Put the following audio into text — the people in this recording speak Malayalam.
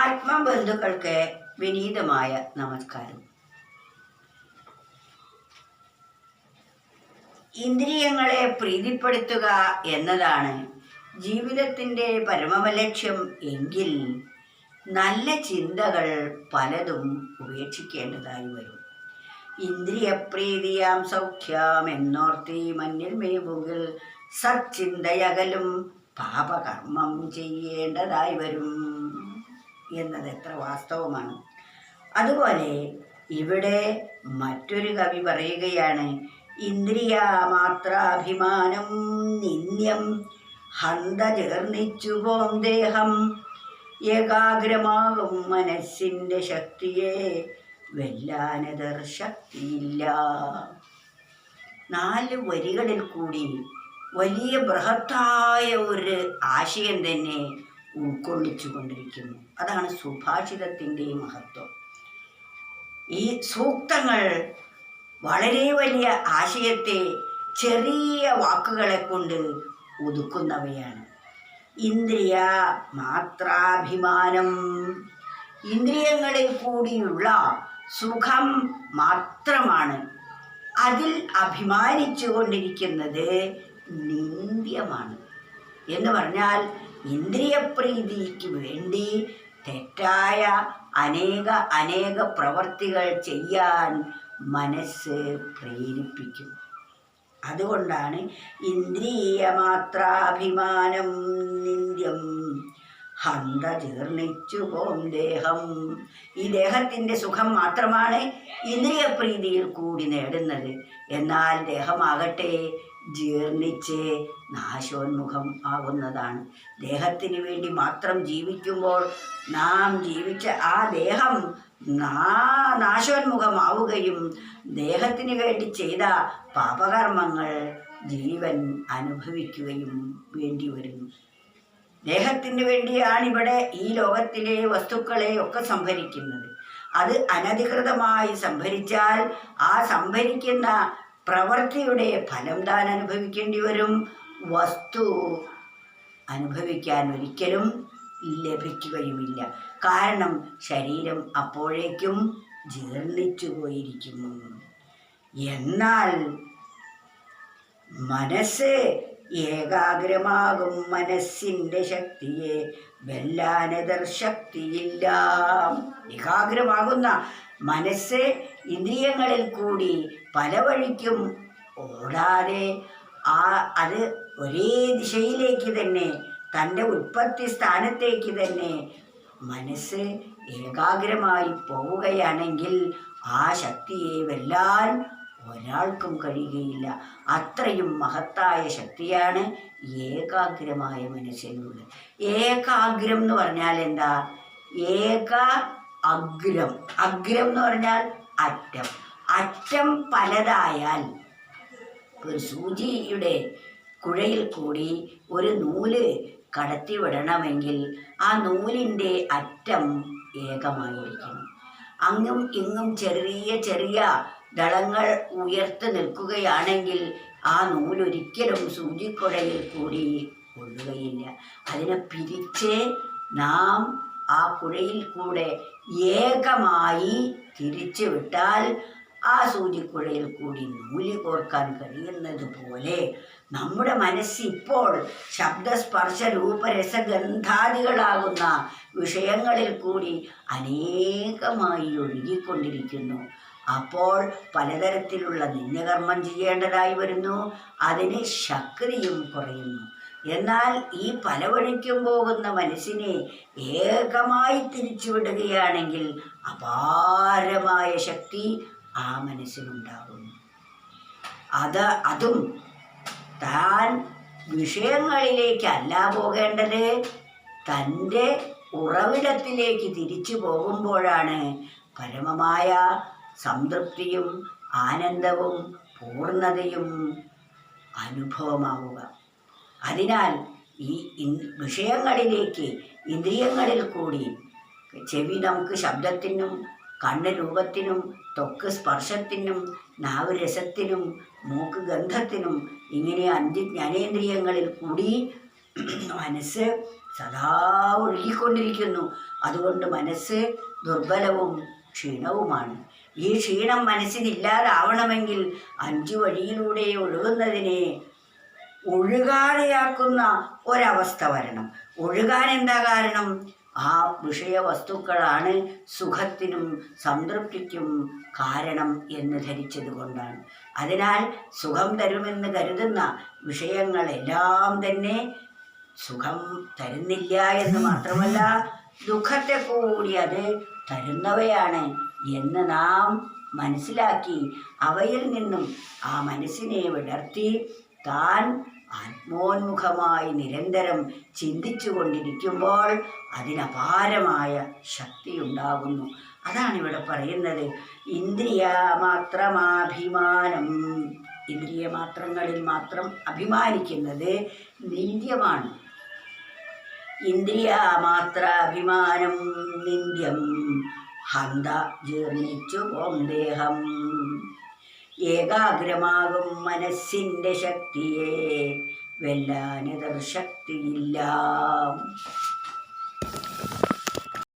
ആത്മബന്ധുക്കൾക്ക് വിനീതമായ നമസ്കാരം. ഇന്ദ്രിയങ്ങളെ പ്രീതിപ്പെടുത്തുക എന്നതാണ് ജീവിതത്തിന്റെ പരമലക്ഷ്യം എങ്കിൽ നല്ല ചിന്തകൾ പലതും ഉപേക്ഷിക്കേണ്ടതായി വരും. ഇന്ദ്രിയപ്രീതിയാം സൗഖ്യം എന്നോർത്തി മഞ്ഞിൽ മേവുകിൽ സച്ചിന്തയകലും പാപകർമ്മം ചെയ്യേണ്ടതായി വരും. എന്നത് എത്ര വാസ്തവമാണ്. അതുപോലെ ഇവിടെ മറ്റൊരു കവി പറയുകയാണ് ഇന്ദ്രിയമാത്രാഭിമാനം നിന്ദ്യം ഹന്ത ചേർന്നിച്ചു പോം ദേഹം. ഏകാഗ്രമാകും മനസ്സിന്റെ ശക്തിയെ വെല്ലാനതർ ശക്തിയില്ല. നാല് വരികളിൽ കൂടി വലിയ ബൃഹത്തായ ഒരു ആശയം തന്നെ ഉൾക്കൊള്ളിച്ചു കൊണ്ടിരിക്കുന്നു അതാണ് സുഭാഷിതത്തിന്റെ മഹത്വം. ഈ സൂക്തങ്ങൾ വളരെ വലിയ ആശയത്തെ ചെറിയ വാക്കുകളെ കൊണ്ട് ഒതുക്കുന്നവയാണ്. ഇന്ദ്രിയ മാത്രാഭിമാനം. ഇന്ദ്രിയങ്ങളിൽ കൂടിയുള്ള സുഖം മാത്രമാണ്. അതിൽ അഭിമാനിച്ചു കൊണ്ടിരിക്കുന്നത് നിന്ദ്യമാണ്. എന്ന് പറഞ്ഞാൽ ഇന്ദ്രിയപ്രീതിക്ക് വേണ്ടി തെറ്റായ അനേക അനേക പ്രവർത്തികൾ ചെയ്യാൻ മനസ്സ് പ്രേരിപ്പിക്കും. അതുകൊണ്ടാണ് ഇന്ദ്രിയമാത്രാഭിമാനം നിന്ദ്യം ഹന്ത ജീർണിച്ചു പോം ദേഹം. ഈ ദേഹത്തിന്റെ സുഖം മാത്രമാണ് ഇന്ദ്രിയപ്രീതിയിൽ കൂടി നേടുന്നത്. എന്നാൽ ദേഹമാകട്ടെ ജീർണിച്ച് നാശോന്മുഖം ആകുന്നതാണ്. ദേഹത്തിന് വേണ്ടി മാത്രം ജീവിക്കുമ്പോൾ നാം ജീവിച്ച ആ ദേഹം നാശോന്മുഖമാവുകയും ദേഹത്തിന് വേണ്ടി ചെയ്ത പാപകർമ്മങ്ങൾ ജീവൻ അനുഭവിക്കുകയും വേണ്ടി വരുന്നു ദേഹത്തിന് വേണ്ടിയാണ് ഇവിടെ ഈ ലോകത്തിലെ വസ്തുക്കളെ ഒക്കെ സംഭരിക്കുന്നത്. അത് അനധികൃതമായി സംഭരിച്ചാൽ ആ സംഭരിക്കുന്ന പ്രവൃത്തിയുടെ ഫലം താൻ അനുഭവിക്കേണ്ടി വരും. വസ്തു അനുഭവിക്കാൻ ഒരിക്കലും ലഭിക്കുകയുമില്ല. കാരണം ശരീരം അപ്പോഴേക്കും ജീർണിച്ചു പോയിരിക്കുന്നു. എന്നാൽ മനസ്സ് ഏകാഗ്രമാകും മനസ്സിന്റെ ശക്തിയെ വെല്ലാനെതർ ശക്തിയില്ല ഏകാഗ്രമാകുന്ന മനസ്സ് ഇന്ദ്രിയങ്ങളിൽ കൂടി പല വഴിക്കും ഓടാതെ ആ അത് ഒരേ ദിശയിലേക്ക് തന്നെ തന്റെ ഉൽപ്പത്തി സ്ഥാനത്തേക്ക് തന്നെ മനസ്സ് ഏകാഗ്രമായി പോവുകയാണെങ്കിൽ ആ ശക്തിയെ വെല്ലാൻ ഒരാൾക്കും കഴിയുകയില്ല. അത്രയും മഹത്തായ ശക്തിയാണ് ഏകാഗ്രമായ മനസ്സിനുള്ളത്. ഏകാഗ്രം എന്ന് പറഞ്ഞാൽ എന്താ? ഏക അഗ്രം. അഗ്രം എന്ന് പറഞ്ഞാൽ അറ്റം. അറ്റം പലതായാൽ ഒരു സൂചിയുടെ കുഴയിൽ കൂടി ഒരു നൂൽ കടത്തിവിടണമെങ്കിൽ ആ നൂലിന്റെ അറ്റം ഏകമായിരിക്കണം. അങ്ങും ഇങ്ങും ചെറിയ ചെറിയ ദളങ്ങൾ ഉയർത്തു നിൽക്കുകയാണെങ്കിൽ ആ നൂലൊരിക്കലും സൂചിക്കുഴയിൽ കൂടി കൊള്ളുകയില്ല. അതിനെ പിരിച്ച് നാം ആ കുഴയിൽ കൂടെ ഏകമായി തിരിച്ചു വിട്ടാൽ ആ സൂചിക്കുഴയിൽ കൂടി നൂലി കോർക്കാൻ കഴിയുന്നത് പോലെ നമ്മുടെ മനസ്സിപ്പോൾ ശബ്ദസ്പർശ രൂപരസഗന്ധാദികളാകുന്ന വിഷയങ്ങളിൽ കൂടി അനേകമായി ഒഴുകിക്കൊണ്ടിരിക്കുന്നു. അപ്പോൾ പലതരത്തിലുള്ള നിന്യകർമ്മം ചെയ്യേണ്ടതായി വരുന്നു. അതിന് ശക്തിയും കുറയുന്നു. എന്നാൽ ഈ പല വഴിക്കും പോകുന്ന മനസ്സിനെ ഏകമായി തിരിച്ചുവിടുകയാണെങ്കിൽ അപാരമായ ശക്തി ആ മനസ്സിനുണ്ടാകുന്നു. അത് അതും താൻ വിഷയങ്ങളിലേക്കല്ല പോകേണ്ടത്. തന്റെ ഉറവിടത്തിലേക്ക് തിരിച്ചു പോകുമ്പോഴാണ് പരമമായ സംതൃപ്തിയും ആനന്ദവും പൂർണതയും അനുഭവമാവുക. അതിനാൽ ഈ വിഷയങ്ങളിലേക്ക് ഇന്ദ്രിയങ്ങളിൽ കൂടി ചെവി നമുക്ക് ശബ്ദത്തിനും കണ്ണ് രൂപത്തിനും തൊക്ക് സ്പർശത്തിനും നാവ് രസത്തിനും മൂക്ക് ഗന്ധത്തിനും ഇങ്ങനെ അഞ്ച് ജ്ഞാനേന്ദ്രിയങ്ങളിൽ കൂടി മനസ്സ് സദാ ഒഴുകിക്കൊണ്ടിരിക്കുന്നു. അതുകൊണ്ട് മനസ്സ് ദുർബലവും ക്ഷീണവുമാണ്. ഈ ക്ഷീണം മനസ്സിനില്ലാതാവണമെങ്കിൽ അഞ്ചു വഴിയിലൂടെ ഒഴുകുന്നതിനെ ഒഴുകാതെയാക്കുന്ന ഒരവസ്ഥ വരണം. ഒഴുകാൻ എന്താ കാരണം? ആ വിഷയവസ്തുക്കളാണ് സുഖത്തിനും സംതൃപ്തിക്കും കാരണം എന്ന് ധരിച്ചത് കൊണ്ടാണ് അതിനാൽ സുഖം തരുമെന്ന് കരുതുന്ന വിഷയങ്ങളെല്ലാം തന്നെ സുഖം തരുന്നില്ല എന്ന് മാത്രമല്ല ദുഃഖത്തെ കൂടി അത് തരുന്നവയാണ് എന്ന് നാം മനസ്സിലാക്കി അവയിൽ നിന്നും ആ മനസ്സിനെ വിടർത്തി താൻ ആത്മോന്മുഖമായി നിരന്തരം ചിന്തിച്ചു കൊണ്ടിരിക്കുമ്പോൾ അതിനപാരമായ ശക്തിയുണ്ടാകുന്നു അതാണ് ഇവിടെ പറയുന്നത്. ഇന്ദ്രിയമാത്രമാഭിമാനം ഇന്ദ്രിയമാത്രങ്ങളിൽ മാത്രം അഭിമാനിക്കുന്നത് നിന്ദ്യമാണ്. ഇന്ദ്രിയമാത്ര അഭിമാനം നിന്ദ്യം. ഹന്ത ജീർണിച്ചു ദേഹം. ഏകാഗ്രമാകും മനസ്സിന്റെ ശക്തിയെ വെല്ലാനിതർ ശക്തിയില്ല.